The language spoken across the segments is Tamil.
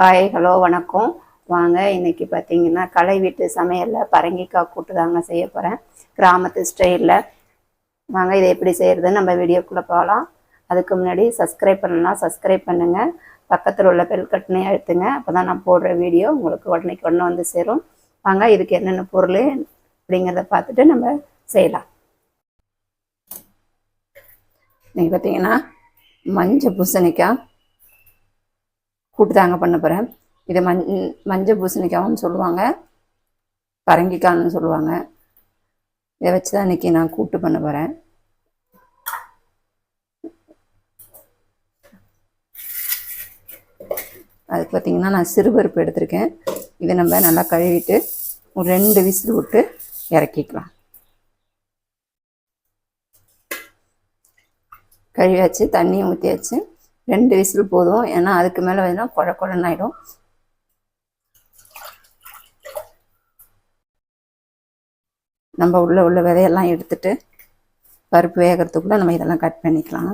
ஹாய் ஹலோ வணக்கம். வாங்க இன்னைக்கு பார்த்தீங்கன்னா கலை வீட்டு சமையலில் பரங்கிக்காய் கூட்டு தாங்க செய்ய போகிறேன் கிராமத்து ஸ்டைலில். வாங்க இதை எப்படி செய்கிறதுன்னு நம்ம வீடியோக்குள்ளே போகலாம் அதுக்கு முன்னாடி சப்ஸ்கிரைப் பண்ணலாம் சப்ஸ்கிரைப் பண்ணுங்கள் பக்கத்தில் உள்ள பெல் கட்டனே அழுத்துங்க. அப்போ தான் நான் போடுற வீடியோ உங்களுக்கு உடனே கொண்டு வந்து சேரும். வாங்க இதுக்கு என்னென்ன பொருள் அப்படிங்கிறத பார்த்துட்டு நம்ம செய்யலாம். இன்றைக்கி பார்த்தீங்கன்னா மஞ்சள் பூசணிக்காய் கூட்டு தாங்க பண்ண போகிறேன் இதை மஞ் மஞ்சள் பூசணிக்காவும் சொல்லுவாங்க. பரங்கிக்கான்னு சொல்லுவாங்க. இதை வச்சு தான் இன்றைக்கி நான் கூட்டு பண்ண போகிறேன் அதுக்கு பார்த்திங்கன்னா நான் சிறுபருப்பு எடுத்திருக்கேன். இதை நம்ம நல்லா கழுவிட்டு ஒரு ரெண்டு விசில் விட்டு இறக்கிக்கலாம். கழுவியாச்சு தண்ணியும் ஊற்றியாச்சு ரெண்டு விசில் போதும். ஏன்னா அதுக்கு மேலே வந்து குழ குழன்னாயிடும் நம்ம உள்ளே உள்ள விதையெல்லாம் எடுத்துட்டு பருப்பு வேகிறதுக்குள்ள நம்ம இதெல்லாம் கட் பண்ணிக்கலாம்.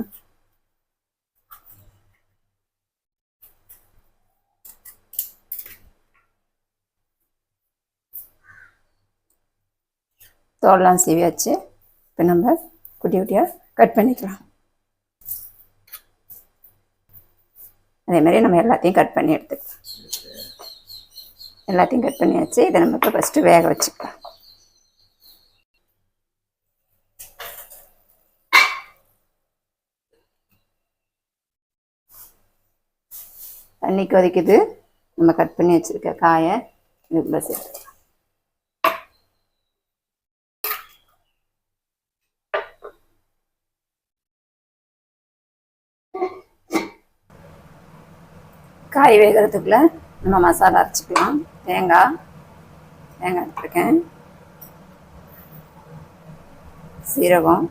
தோல்லாம் சீவியாச்சு. இப்போ நம்ம குட்டி குட்டியாக கட் பண்ணிக்கலாம். அதே மாதிரி நம்ம எல்லாத்தையும் கட் பண்ணி எடுத்துக்கலாம் எல்லாத்தையும் கட் பண்ணியாச்சு இதை நம்ம இப்போ ஃபஸ்ட்டு வேக வச்சுக்கலாம். தண்ணி கொதிக்குது. நம்ம கட் பண்ணி வச்சுருக்க காயை ரொம்ப சேர்த்துக்கலாம். காய் வேகிறதுக்குள்ள நம்ம மசாலா அரைச்சிக்கலாம். தேங்காய் தேங்காய் எடுத்துருக்கேன். சீரகம்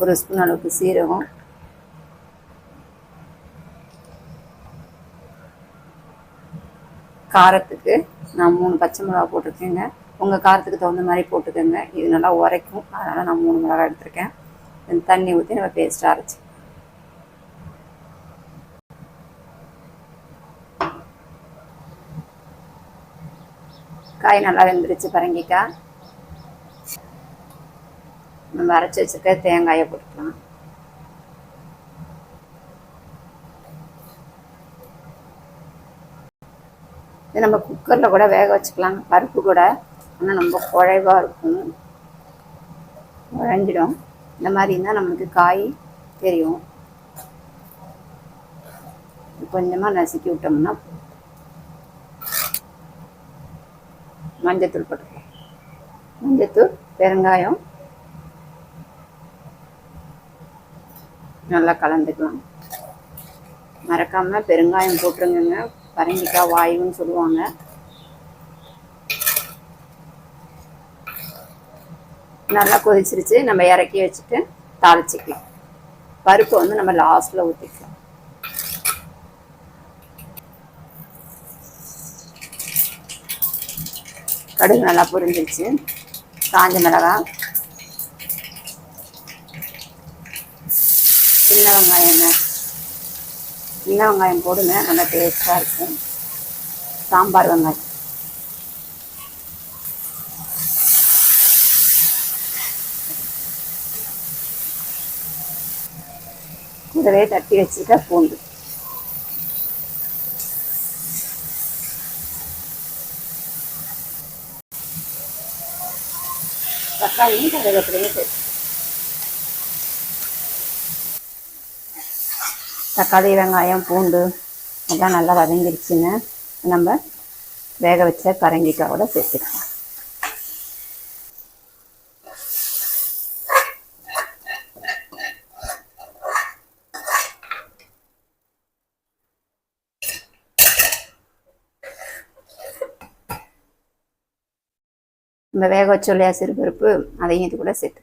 ஒரு ஸ்பூன் அளவுக்கு சீரகம். காரத்துக்கு நான் மூணு பச்சை மிளகா போட்டிருக்கேங்க. உங்கள் காரத்துக்கு தகுந்த மாதிரி போட்டுக்கோங்க. இது நல்லா உரைக்கும். அதனால் நான் மூணு மிளகா எடுத்திருக்கேன். தண்ணி ஊற்றி நம்ம பேஸ்ட்டாக அரைச்சி காய் நல்லா வெந்துருச்சு பரங்கிக்காய் நம்ம அரைச்சி வச்சுருக்க தேங்காயை போட்டுக்கலாம். இது நம்ம குக்கரில் கூட வேக வச்சுக்கலாம். பருப்பு கூட. ஆனால் ரொம்ப குழைவாக இருக்கும். குழஞ்சிடும். இந்த மாதிரி இருந்தால் நம்மளுக்கு காய் தெரியும். கொஞ்சமாக நசுக்கி விட்டோம்னா மஞ்சத்தூள் போட்டுக்கலாம் மஞ்சத்தூள் பெருங்காயம். நல்லா கலந்துக்கலாம். மறக்காமல் பெருங்காயம் போட்டுருங்க பரங்கிக்காய் வாயுன்னு சொல்லுவாங்க. நல்லா கொதிச்சிருச்சு. நம்ம இறக்கி வச்சுட்டு தாளிச்சிக்கலாம். பருப்பு வந்து நம்ம லாஸ்ட்டில் ஊற்றிக்கலாம் கடுகு நல்லா பொரிஞ்சிருச்சு. காஞ்ச மிளகாய் சின்ன வெங்காயம் சின்ன வெங்காயம் போடுங்க நல்லா டேஸ்டாக இருக்கும். சாம்பார் வெங்காயம். கூடவே தட்டி வச்சுருக்க பூண்டு. தக்காளியும் கருவேப்பிலையும் சேர்த்து தக்காளி வெங்காயம் பூண்டு எல்லாம் நல்லா வதங்கிருச்சுன்னு நம்ம வேக வச்ச கரங்கிக்காவோட சேர்த்துக்கலாம். நம்ம வேக வச்ச இல்லையா சிறுபருப்பு அதையும் இது கூட சேர்த்து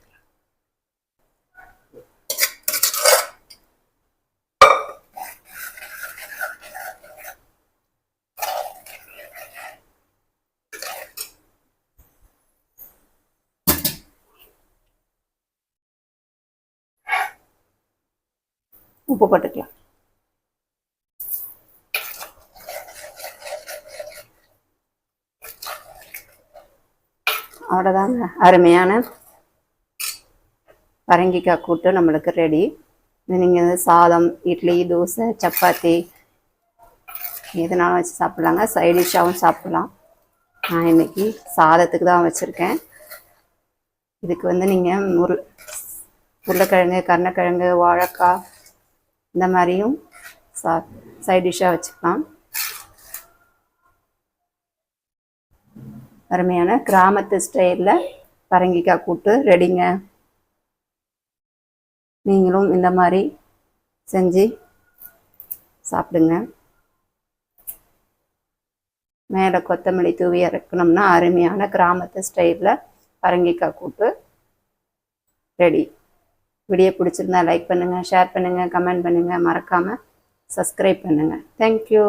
உப்பு போட்டுக்கலாம். அவ்வளோதாங்க அருமையான பரங்கிக்காய் கூட்டு நம்மளுக்கு ரெடி நீங்கள் சாதம் இட்லி தோசை சப்பாத்தி எதுனாலும் வச்சு சாப்பிட்லாங்க. சைடிஷாகவும் சாப்பிட்லாம். நான் இன்னைக்கு சாதத்துக்கு தான் வச்சுருக்கேன். இதுக்கு வந்து நீங்கள் முரு உருளைக்கிழங்கு கருணக்கிழங்கு வாழைக்காய் இந்த மாதிரியும் சா சைட் டிஷ்ஷாக வச்சுக்கலாம். அருமையான கிராமத்து ஸ்டைலில் பரங்கிக்காய் கூட்டு ரெடிங்க. நீங்களும் இந்த மாதிரி செஞ்சு சாப்பிடுங்க. மேலே கொத்தமல்லி தூவி இறக்கணும்னா அருமையான கிராமத்து ஸ்டைலில் பரங்கிக்காய் கூட்டு ரெடி. வீடியோ பிடிச்சிருந்தா லைக் பண்ணுங்கள் ஷேர் பண்ணுங்கள் கமெண்ட் பண்ணுங்கள் மறக்காமல் சப்ஸ்கிரைப் பண்ணுங்கள் தேங்க்யூ